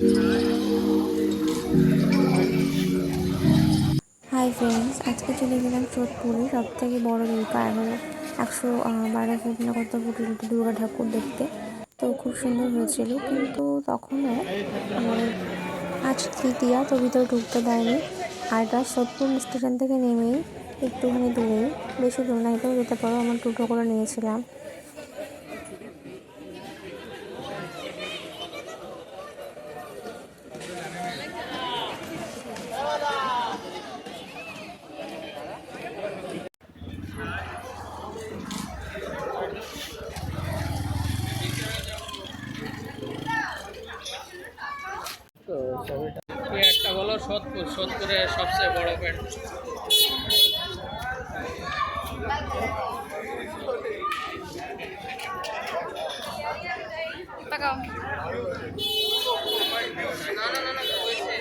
Hi friends আজকে চলে গেলাম সোদপুরে। সব থেকে বড় দুর্গা এগারো একশো বারো ফুট না কত ফুট দুর্গা ঠাকুর দেখতে। তো খুব সুন্দর হয়েছিল, কিন্তু তখনও মানে আজ তৃতীয়া, তো ভিতরে ঢুকতে দেয়নি। আর এটা সোদপুর স্টেশন থেকে নেমেই একটুখানি দূরেই, বেশি দূর না, এটাও যেতে পারো, আমার টোটো করে নিয়েছিলাম। তুই একটা হলো সোদপুর। সোদপুরের সবচেয়ে বড় প্যান্ট না না না না হয়েছে